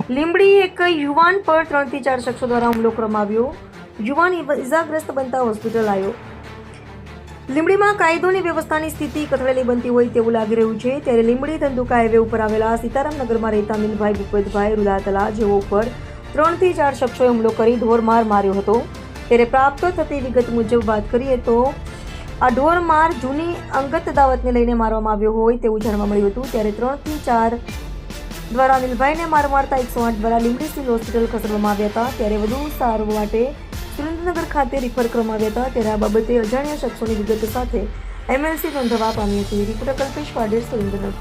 લીંબડી એક યુવાન પર ત્રણથી ચાર શખ્સો દ્વારા હુમલો કરવામાં આવ્યો. યુવાન ઇજાગ્રસ્ત બનતા હોસ્પિટલ આવ્યો. લીંબડીમાં કાયદોની વ્યવસ્થાની સ્થિતિ કથળેલી બનતી હોય તેવું લાગી રહ્યું છે. ત્યારે લીંબડી ધંધુકા હાઈવે ઉપર આવેલા સીતારામનગરમાં રહેતા મિલભાઈ ભૂપતભાઈ રૂદાતલા જેઓ ઉપર ત્રણથી ચાર શખ્સોએ હુમલો કરી ઢોરમાર માર્યો હતો. ત્યારે પ્રાપ્ત થતી વિગત મુજબ વાત કરીએ તો, આ ઢોરમાર જૂની અંગત દાવતને લઈને મારવામાં આવ્યો હોય તેવું જાણવા મળ્યું હતું. ત્યારે ત્રણથી ચાર દ્વારા અનિલભાઈને માર મારતા એકસો આઠ દ્વારા લીંબડી સિવિલ હોસ્પિટલ ખસેડવામાં આવ્યા હતા. ત્યારે વધુ સારવાર માટે સુરેન્દ્રનગર ખાતે રિફર કરવામાં આવ્યા હતા. ત્યારે આ બાબતે અજાણ્યા શખ્સોની વિગતો સાથે એમએલસી નોંધવા પામી હતી રિપોર્ટર કલ્પેશ પાડેર સુરેન્દ્રનગર.